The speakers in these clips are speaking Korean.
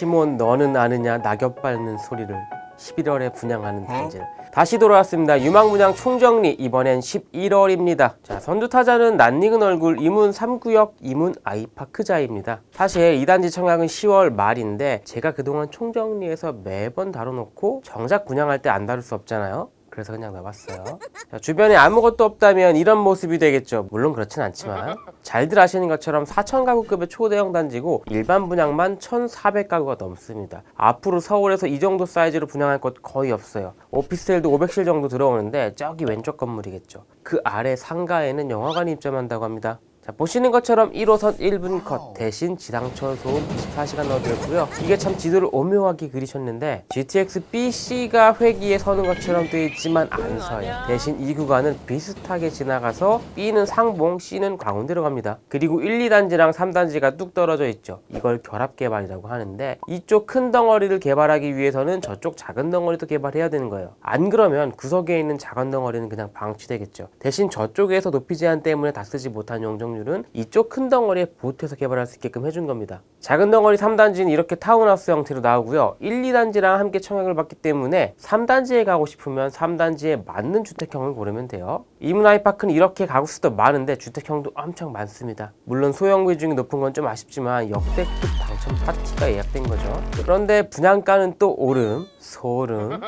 시몬 너는 아느냐 낙엽 밟는 소리를 11월에 분양하는 단지를 다시 돌아왔습니다. 유망분양 총정리 이번엔 11월입니다. 자 선두 타자는 낯익은 얼굴 이문 3구역 이문 아이파크자입니다. 사실 이 단지 청약은 10월 말인데 제가 그동안 총정리해서 매번 다뤄놓고 정작 분양할 때 안 다룰 수 없잖아요. 그래서 그냥 나왔어요. 자, 주변에 아무것도 없다면 이런 모습이 되겠죠. 물론 그렇진 않지만 잘들 아시는 것처럼 4천 가구급의 초대형 단지고 일반 분양만 1,400가구가 넘습니다. 앞으로 서울에서 이 정도 사이즈로 분양할 곳 거의 없어요. 오피스텔도 500실 정도 들어오는데 저기 왼쪽 건물이겠죠. 그 아래 상가에는 영화관이 입점한다고 합니다. 자, 보시는 것처럼 1호선 1분 컷 대신 지상철 소음 24시간 넣어드렸고요. 이게 참 지도를 오묘하게 그리셨는데 GTX BC가 회기에 서는 것처럼 되어 있지만 안 서요. 대신 이 구간은 비슷하게 지나가서 B는 상봉, C는 광운대로 갑니다. 그리고 1, 2단지랑 3단지가 뚝 떨어져 있죠. 이걸 결합 개발이라고 하는데 이쪽 큰 덩어리를 개발하기 위해서는 저쪽 작은 덩어리도 개발해야 되는 거예요. 안 그러면 구석에 있는 작은 덩어리는 그냥 방치되겠죠. 대신 저쪽에서 높이 제한 때문에 다 쓰지 못한 용적률 은 이쪽 큰 덩어리에 보태서 개발할 수 있게끔 해준 겁니다. 작은 덩어리 3단지는 이렇게 타운하우스 형태로 나오고요. 1, 2단지랑 함께 청약을 받기 때문에 3단지에 가고 싶으면 3단지에 맞는 주택형을 고르면 돼요. 이문아이파크는 이렇게 가구 수도 많은데 주택형도 엄청 많습니다. 물론 소형 비중이 높은 건 좀 아쉽지만 역대급 당첨 파티가 예약된 거죠. 그런데 분양가는 또 오름, 소름.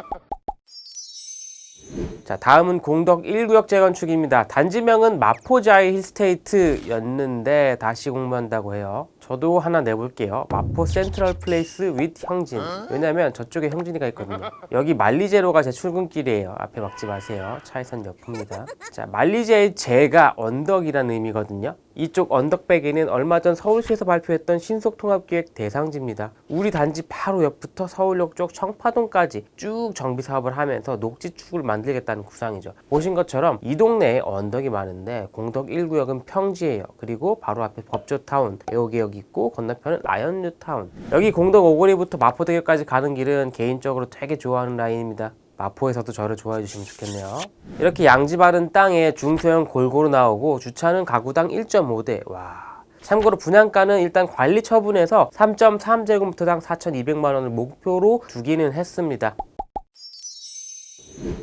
자, 다음은 공덕 1구역 재건축입니다. 단지명은 마포자이 힐스테이트였는데 다시 공부한다고 해요. 저도 하나 내볼게요. 마포 센트럴 플레이스 윗 형진. 왜냐면 저쪽에 형진이가 있거든요. 여기 말리제로가 제 출근길이에요. 앞에 막지 마세요. 차에선 옆입니다. 자, 말리제의 제가 언덕이라는 의미거든요. 이쪽 언덕백에는 얼마 전 서울시에서 발표했던 신속통합기획 대상지입니다. 우리 단지 바로 옆부터 서울역 쪽 청파동까지 쭉 정비 사업을 하면서 녹지축을 만들겠다는 구상이죠. 보신 것처럼 이 동네에 언덕이 많은데 공덕 1구역은 평지예요. 그리고 바로 앞에 법조타운, 애호개역 있고 건너편은 라이언뉴타운. 여기 공덕 오거리부터 마포대교까지 가는 길은 개인적으로 되게 좋아하는 라인입니다. 마포에서도 저를 좋아해 주시면 좋겠네요. 이렇게 양지 바른 땅에 중소형 골고루 나오고 주차는 가구당 1.5대. 와. 참고로 분양가는 일단 관리 처분에서 3.3제곱미터당 4,200만 원을 목표로 두기는 했습니다.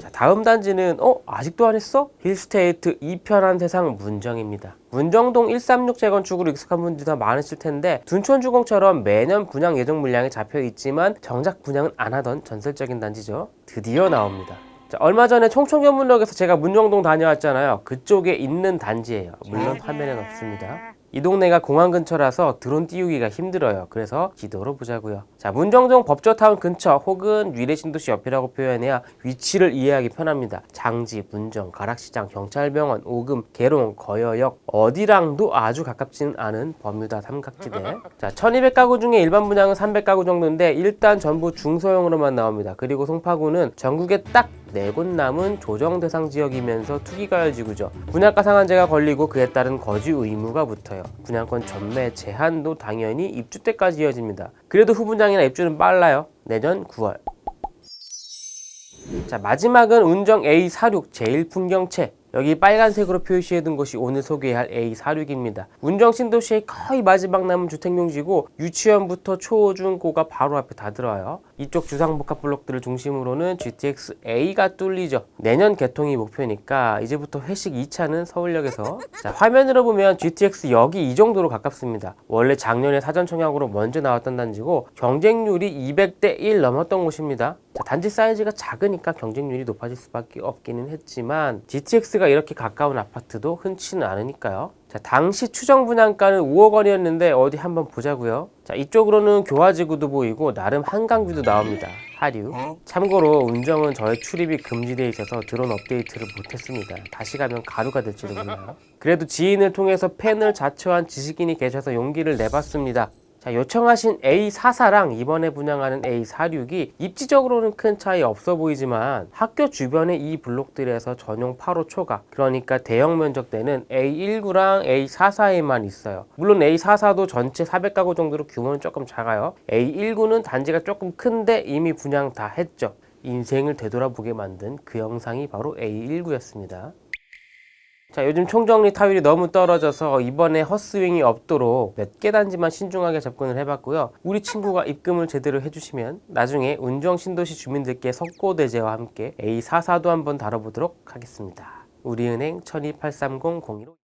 자, 다음 단지는 어 아직도 안 했어? 힐스테이트 이편한 세상 문정입니다. 문정동 136 재건축으로 익숙한 분들이 더 많으실 텐데 둔촌 주공처럼 매년 분양 예정 물량이 잡혀 있지만 정작 분양은 안 하던 전설적인 단지죠. 드디어 나옵니다. 자, 얼마 전에 총총견문역에서 제가 문정동 다녀왔잖아요. 그쪽에 있는 단지예요. 물론 화면엔 없습니다. 이 동네가 공항 근처라서 드론 띄우기가 힘들어요. 그래서 지도로 보자고요. 자, 문정동 법조타운 근처 혹은 위례신도시 옆이라고 표현해야 위치를 이해하기 편합니다. 장지, 문정, 가락시장, 경찰병원, 오금, 계룡, 거여역 어디랑도 아주 가깝지는 않은 버뮤다 삼각지대. 자, 1200가구 중에 일반 분양은 300가구 정도인데 일단 전부 중소형으로만 나옵니다. 그리고 송파구는 전국에 딱네 곳 남은 조정 대상 지역이면서 투기가열 지구죠. 분양가 상한제가 걸리고 그에 따른 거주 의무가 붙어요. 분양권 전매 제한도 당연히 입주 때까지 이어집니다. 그래도 후분양이나 입주는 빨라요. 내년 9월. 자 마지막은 운정 A46 제일풍경채 여기 빨간색으로 표시해둔 것이 오늘 소개할 A46입니다. 운정 신도시의 거의 마지막 남은 주택용지고 유치원부터 초, 중, 고가 바로 앞에 다 들어와요. 이쪽 주상복합 블록들을 중심으로는 GTX A가 뚫리죠. 내년 개통이 목표니까 이제부터 회식 2차는 서울역에서 자, 화면으로 보면 GTX 역이 이 정도로 가깝습니다. 원래 작년에 사전 청약으로 먼저 나왔던 단지고 경쟁률이 200대 1 넘었던 곳입니다. 자, 단지 사이즈가 작으니까 경쟁률이 높아질 수밖에 없기는 했지만 GTX가 이렇게 가까운 아파트도 흔치는 않으니까요. 자, 당시 추정 분양가는 5억 원이었는데 어디 한번 보자고요. 자, 이쪽으로는 교화지구도 보이고 나름 한강뷰도 나옵니다. 하류. 참고로 운정은 저의 출입이 금지되어 있어서 드론 업데이트를 못했습니다. 다시 가면 가루가 될지도 몰라요. 그래도 지인을 통해서 팬을 자처한 지식인이 계셔서 용기를 내봤습니다. 자, 요청하신 A44랑 이번에 분양하는 A46이 입지적으로는 큰 차이 없어 보이지만 학교 주변의 이 블록들에서 전용 8호 초과 그러니까 대형 면적대는 A19랑 A44에만 있어요. 물론 A44도 전체 400가구 정도로 규모는 조금 작아요. A19는 단지가 조금 큰데 이미 분양 다 했죠. 인생을 되돌아보게 만든 그 영상이 바로 A19였습니다. 자, 요즘 총정리 타율이 너무 떨어져서 이번에 헛스윙이 없도록 몇 개 단지만 신중하게 접근을 해봤고요. 우리 친구가 입금을 제대로 해주시면 나중에 운정 신도시 주민들께 석고대제와 함께 A44도 한번 다뤄보도록 하겠습니다. 우리은행 12830 01